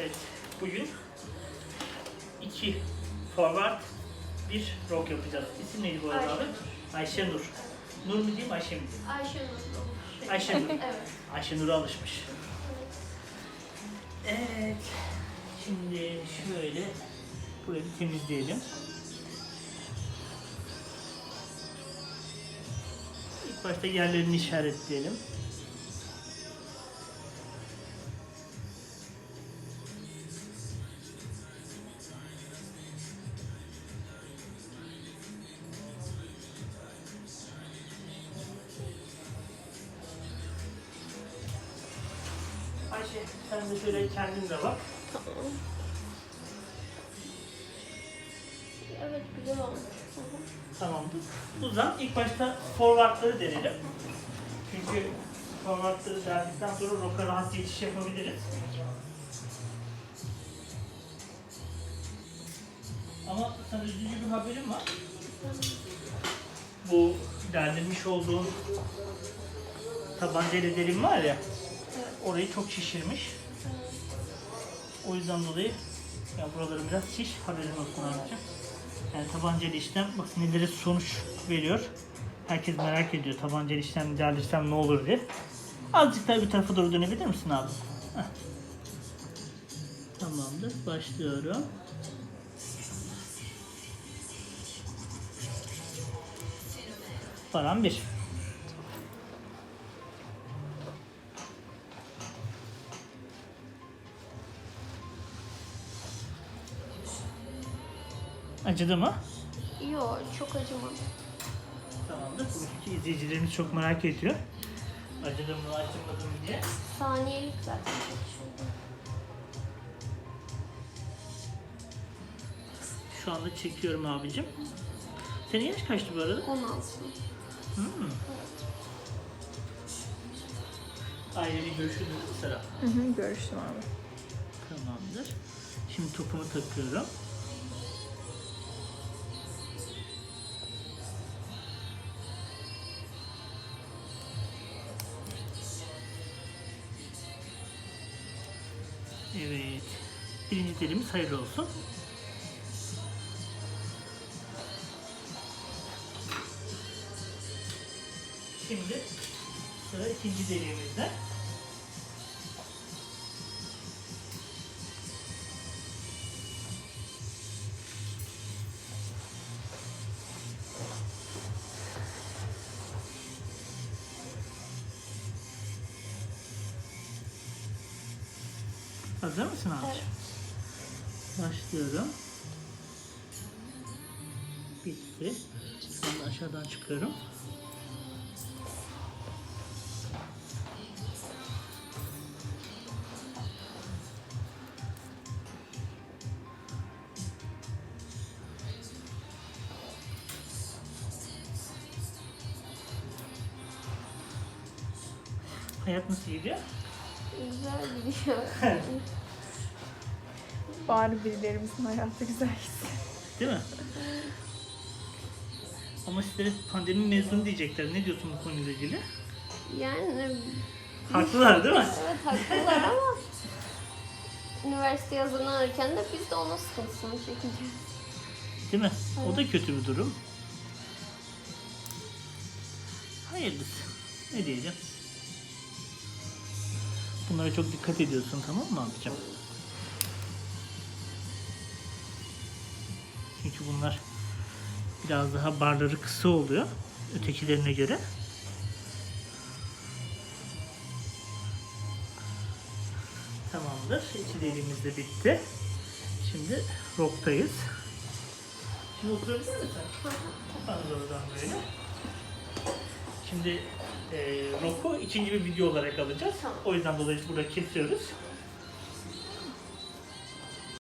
Evet, bugün iki forward, bir rock yapacağız. İsim neydi bu arada abi? Ayşenur. Nur mu diyeyim, Ayşe mi diyeyim? Ayşenur. Ayşenur. Evet. Ayşenur'a alışmış. Evet. Şimdi şöyle burayı bir temizleyelim. İlk başta yerlerini işaretleyelim. Ayşe sen de şöyle kendin de bak. Tamam. Evet güzel olmuş. Tamamdır. Zaman ilk başta forwardları deneyelim. Çünkü forwardları derdikten sonra roka rahat geçiş yapabiliriz. Ama sana üzücü bir haberim var. Bu deldirmiş olduğun tabancayla delim var ya. Orayı çok şişirmiş. O yüzden dolayı ya buraları biraz şiş haberin olsun abicim. Yani tabancalı işlem bak nelere sonuç veriyor. Herkes merak ediyor tabancalı işlem, değerli işlem ne olur diye. Azıcık daha bir tarafa doğru dönebilir misin abi? Heh. Tamamdır. Başlıyorum. Param bir. Acıdı mı? Yok çok acımadı. Tamamdır. Bugünkü izleyicilerimiz çok merak ediyor. Acıdı mı, acımadı mı diye. Saniyelik zaten. Şu anda çekiyorum abicim. Senin yaş kaçtı bu arada? 16. Hmm. Ailevi görüşürüz Serap. Hı hı, görüştüm abi. Tamamdır. Şimdi topumu takıyorum. Dilimiz hayırlı olsun. Şimdi sıra ikinci deliğimizde. Hazır mısın abi? Evet. Başlıyorum. Bitti. Şimdi aşağıdan çıkıyorum. Hayat nasıl gidiyor? Güzel gidiyor. Bari birilerimizin hayatı güzel gitsin. Değil mi? Ama sizlere pandemi mezunu diyecekler. Ne diyorsun bu konuyla ilgili? yani Haklılar değil mi? evet haklılar ama üniversite hazırlanırken de biz de onun sıkıntısını çekeceğiz. Değil mi? O da kötü bir durum. Hayırlısı. Ne diyeceğim? Bunlara çok dikkat ediyorsun tamam mı abicim? Bunlar biraz daha barları kısa oluyor ötekilerine göre. Tamamdır. İki deliğimiz de bitti. Şimdi roktayız. Şimdi oturabilir misin? Kafanız oradan böyle. Şimdi e, Roku ikinci bir video olarak alacağız. O yüzden dolayı burada kesiyoruz.